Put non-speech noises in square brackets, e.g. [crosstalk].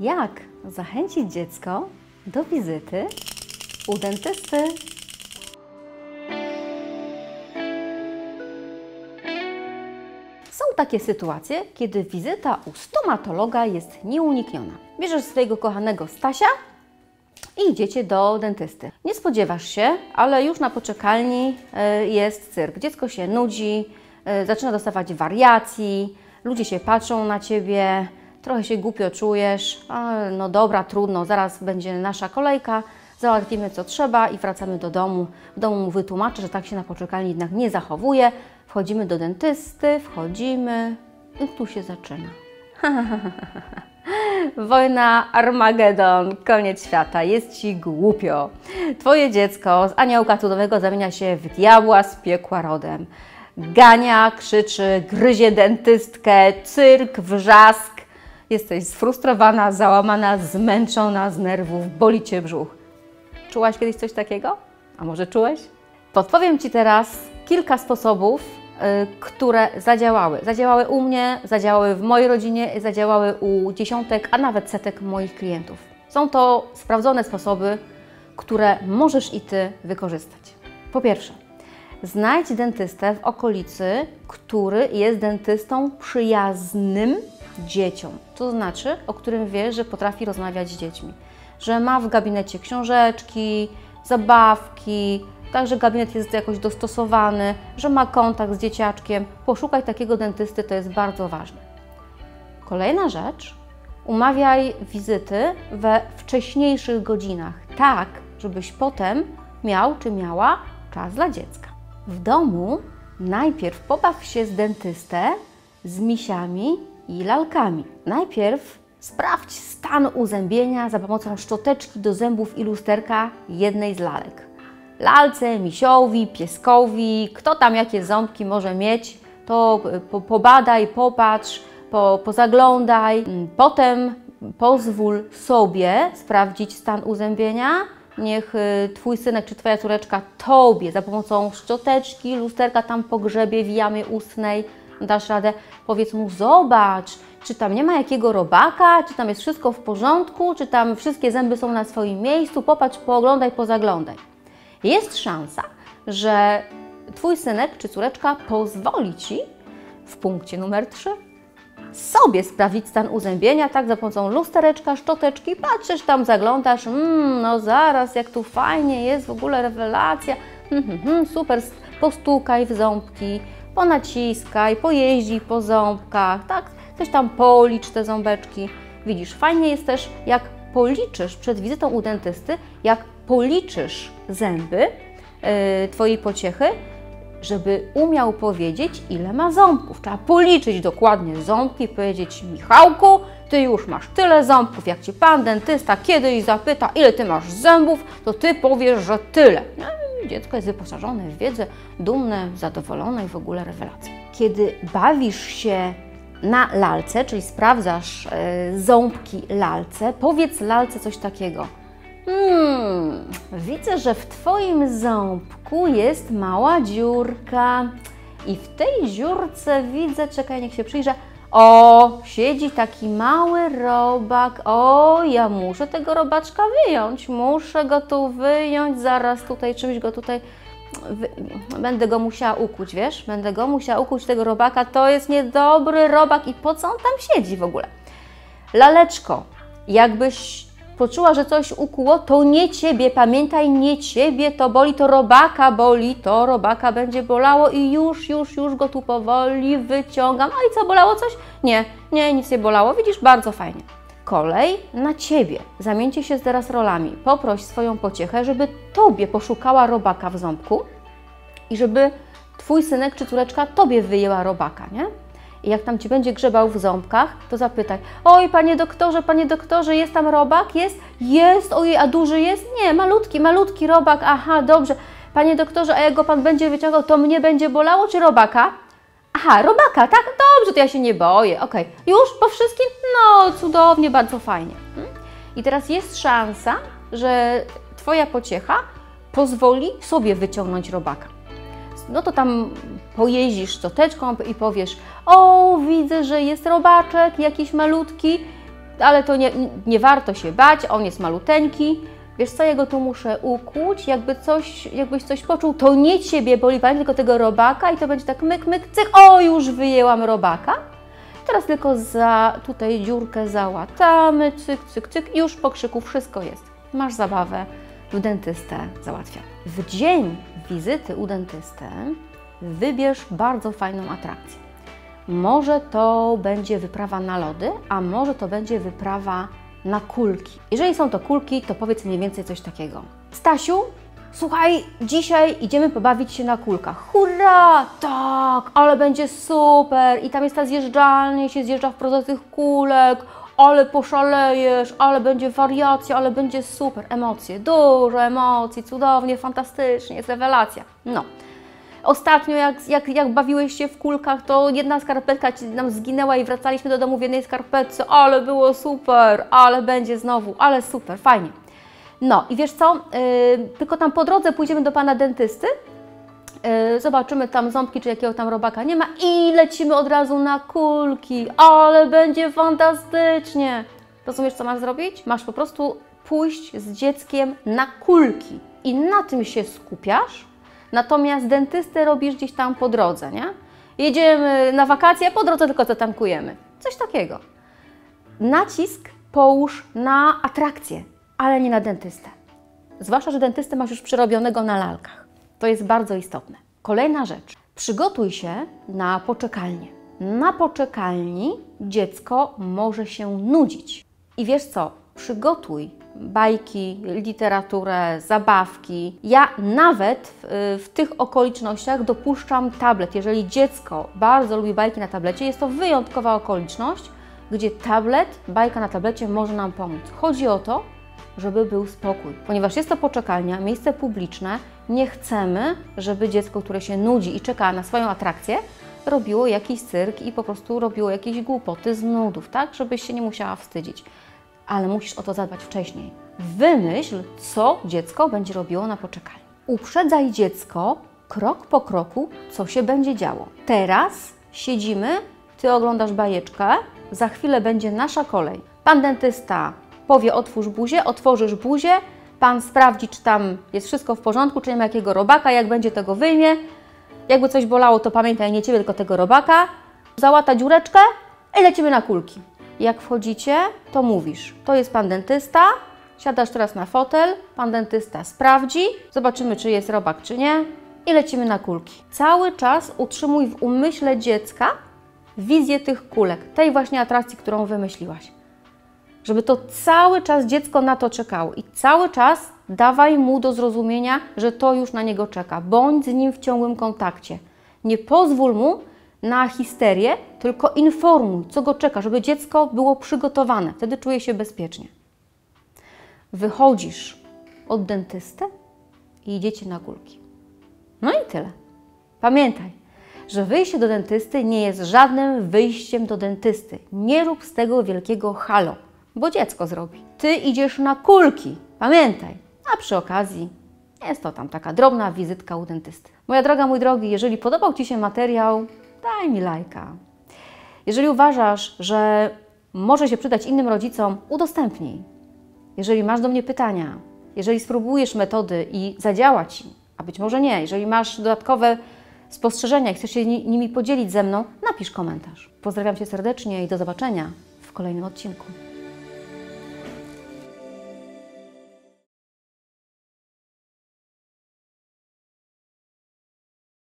Jak zachęcić dziecko do wizyty u dentysty? Są takie sytuacje, kiedy wizyta u stomatologa jest nieunikniona. Bierzesz swojego kochanego Stasia i idziecie do dentysty. Nie spodziewasz się, ale już na poczekalni e, jest cyrk. Dziecko się nudzi, e, zaczyna dostawać wariacji, ludzie się patrzą na ciebie, trochę się głupio czujesz, ale no dobra, trudno, zaraz będzie nasza kolejka, załatwimy co trzeba i wracamy do domu. W domu mu wytłumaczę, że tak się na poczekalni jednak nie zachowuje. Wchodzimy do dentysty, wchodzimy i tu się zaczyna. [laughs] Wojna Armagedon, koniec świata, jest Ci głupio. Twoje dziecko z aniołka cudowego zamienia się w diabła z piekła rodem. Gania, krzyczy, gryzie dentystkę, cyrk, wrzask. Jesteś sfrustrowana, załamana, zmęczona z nerwów, boli Cię brzuch. Czułaś kiedyś coś takiego? A może czułeś? Podpowiem Ci teraz kilka sposobów, y, które zadziałały. Zadziałały u mnie, zadziałały w mojej rodzinie, zadziałały u dziesiątek, a nawet setek moich klientów. Są to sprawdzone sposoby, które możesz i Ty wykorzystać. Po pierwsze, znajdź dentystę w okolicy, który jest dentystą przyjaznym dzieciom. To znaczy, o którym wiesz, że potrafi rozmawiać z dziećmi. Że ma w gabinecie książeczki, zabawki, także gabinet jest jakoś dostosowany, że ma kontakt z dzieciaczkiem. Poszukaj takiego dentysty, to jest bardzo ważne. Kolejna rzecz, umawiaj wizyty we wcześniejszych godzinach, tak, żebyś potem miał czy miała czas dla dziecka. W domu najpierw pobaw się z dentystę z misiami i lalkami. Najpierw sprawdź stan uzębienia za pomocą szczoteczki do zębów i lusterka jednej z lalek. Lalce, misiowi, pieskowi, kto tam jakie ząbki może mieć, to po, pobadaj, popatrz, po, pozaglądaj. Potem pozwól sobie sprawdzić stan uzębienia. Niech y, Twój synek czy Twoja córeczka Tobie za pomocą szczoteczki, lusterka tam pogrzebie w jamie ustnej, dasz radę, powiedz mu, zobacz, czy tam nie ma jakiego robaka, czy tam jest wszystko w porządku, czy tam wszystkie zęby są na swoim miejscu, popatrz, pooglądaj, pozaglądaj. Jest szansa, że Twój synek czy córeczka pozwoli Ci w punkcie numer 3 sobie sprawdzić stan uzębienia, tak, za pomocą lustereczka, szczoteczki, patrzysz tam, zaglądasz, mmm, no zaraz, jak tu fajnie jest, w ogóle rewelacja, hmm, super, postukaj w ząbki, ponaciskaj, pojeździ po ząbkach, tak, coś tam policz te ząbeczki. Widzisz, fajnie jest też, jak policzysz przed wizytą u dentysty, jak policzysz zęby yy, Twojej pociechy, żeby umiał powiedzieć, ile ma ząbków. Trzeba policzyć dokładnie ząbki, powiedzieć Michałku, Ty już masz tyle ząbków, jak Ci Pan dentysta kiedyś zapyta, ile Ty masz zębów, to Ty powiesz, że tyle. Dziecko jest wyposażone w wiedzę, dumne, zadowolone i w ogóle rewelacja. Kiedy bawisz się na lalce, czyli sprawdzasz e, ząbki lalce, powiedz lalce coś takiego. Hmm, widzę, że w Twoim ząbku jest mała dziurka i w tej dziurce widzę, czekaj, niech się przyjrzę, o, siedzi taki mały robak. O, ja muszę tego robaczka wyjąć. Muszę go tu wyjąć, zaraz tutaj czymś go tutaj będę go musiała ukuć, wiesz? Będę go musiała ukuć tego robaka. To jest niedobry robak i po co on tam siedzi w ogóle? Laleczko, jakbyś poczuła, że coś ukuło, to nie ciebie, pamiętaj, nie ciebie to boli, to robaka boli, to robaka będzie bolało i już, już, już go tu powoli wyciągam. A i co, bolało coś? Nie, nie, nic nie bolało. Widzisz, bardzo fajnie. Kolej na ciebie. Zamieńcie się teraz rolami. Poproś swoją pociechę, żeby tobie poszukała robaka w ząbku i żeby twój synek czy córeczka tobie wyjęła robaka, nie? I jak tam ci będzie grzebał w ząbkach, to zapytaj: Oj, panie doktorze, panie doktorze, jest tam robak? Jest? Jest, ojej, a duży jest? Nie, malutki, malutki robak, aha, dobrze. Panie doktorze, a jak go pan będzie wyciągał, to mnie będzie bolało, czy robaka? Aha, robaka, tak? Dobrze, to ja się nie boję. Okej, okay. już po wszystkim? No, cudownie, bardzo fajnie. Hmm? I teraz jest szansa, że Twoja pociecha pozwoli sobie wyciągnąć robaka. No to tam pojeździsz szczoteczką i powiesz: O, widzę, że jest robaczek jakiś malutki. ale to nie, nie warto się bać, on jest maluteńki. Wiesz co, ja go tu muszę ukłuć, jakby coś, jakbyś coś poczuł, to nie Ciebie boli, Pani, tylko tego robaka i to będzie tak myk, myk, cyk, o już wyjęłam robaka. Teraz tylko za tutaj dziurkę załatamy, cyk, cyk, cyk, już po krzyku wszystko jest. Masz zabawę, w dentystę załatwia. W dzień wizyty u dentysty wybierz bardzo fajną atrakcję. Może to będzie wyprawa na lody, a może to będzie wyprawa na kulki. Jeżeli są to kulki, to powiedz mniej więcej coś takiego. Stasiu, słuchaj, dzisiaj idziemy pobawić się na kulkach. Hurra! Tak, ale będzie super! I tam jest ta zjeżdżalnia, się zjeżdża wprost do tych kulek. Ale poszalejesz, ale będzie wariacja, ale będzie super. Emocje, dużo emocji, cudownie, fantastycznie, jest rewelacja. No. Ostatnio, jak, jak, jak bawiłeś się w kulkach, to jedna skarpetka ci nam zginęła i wracaliśmy do domu w jednej skarpetce, ale było super, ale będzie znowu, ale super, fajnie. No i wiesz co, yy, tylko tam po drodze pójdziemy do pana dentysty, zobaczymy tam ząbki, czy jakiego tam robaka nie ma i lecimy od razu na kulki, ale będzie fantastycznie. Rozumiesz, co masz zrobić? Masz po prostu pójść z dzieckiem na kulki i na tym się skupiasz, Natomiast dentystę robisz gdzieś tam po drodze, nie? Jedziemy na wakacje, po drodze tylko zatankujemy. Coś takiego. Nacisk połóż na atrakcję, ale nie na dentystę. Zwłaszcza, że dentystę masz już przerobionego na lalkach. To jest bardzo istotne. Kolejna rzecz. Przygotuj się na poczekalnię. Na poczekalni dziecko może się nudzić. I wiesz co? Przygotuj bajki, literaturę, zabawki. Ja nawet w, w, tych okolicznościach dopuszczam tablet. Jeżeli dziecko bardzo lubi bajki na tablecie, jest to wyjątkowa okoliczność, gdzie tablet, bajka na tablecie może nam pomóc. Chodzi o to, żeby był spokój. Ponieważ jest to poczekalnia, miejsce publiczne, nie chcemy, żeby dziecko, które się nudzi i czeka na swoją atrakcję, robiło jakiś cyrk i po prostu robiło jakieś głupoty z nudów, tak? Żebyś się nie musiała wstydzić ale musisz o to zadbać wcześniej. Wymyśl, co dziecko będzie robiło na poczekaniu. Uprzedzaj dziecko krok po kroku, co się będzie działo. Teraz siedzimy, ty oglądasz bajeczkę, za chwilę będzie nasza kolej. Pan dentysta powie: otwórz buzię, otworzysz buzię, pan sprawdzi, czy tam jest wszystko w porządku, czy nie ma jakiego robaka, jak będzie tego wyjmie. Jakby coś bolało, to pamiętaj nie ciebie, tylko tego robaka. Załata dziureczkę i lecimy na kulki. Jak wchodzicie, to mówisz, to jest pan dentysta, siadasz teraz na fotel, pan dentysta sprawdzi, zobaczymy, czy jest robak, czy nie i lecimy na kulki. Cały czas utrzymuj w umyśle dziecka wizję tych kulek, tej właśnie atrakcji, którą wymyśliłaś. Żeby to cały czas dziecko na to czekało i cały czas dawaj mu do zrozumienia, że to już na niego czeka. Bądź z nim w ciągłym kontakcie. Nie pozwól mu na histerię, tylko informuj, co go czeka, żeby dziecko było przygotowane. Wtedy czuje się bezpiecznie. Wychodzisz od dentysty i idziecie na górki. No i tyle. Pamiętaj, że wyjście do dentysty nie jest żadnym wyjściem do dentysty. Nie rób z tego wielkiego halo, bo dziecko zrobi. Ty idziesz na kulki, pamiętaj. A przy okazji jest to tam taka drobna wizytka u dentysty. Moja droga, mój drogi, jeżeli podobał Ci się materiał, daj mi lajka. Jeżeli uważasz, że może się przydać innym rodzicom, udostępnij. Jeżeli masz do mnie pytania, jeżeli spróbujesz metody i zadziała Ci, a być może nie, jeżeli masz dodatkowe spostrzeżenia i chcesz się nimi podzielić ze mną, napisz komentarz. Pozdrawiam Cię serdecznie i do zobaczenia w kolejnym odcinku.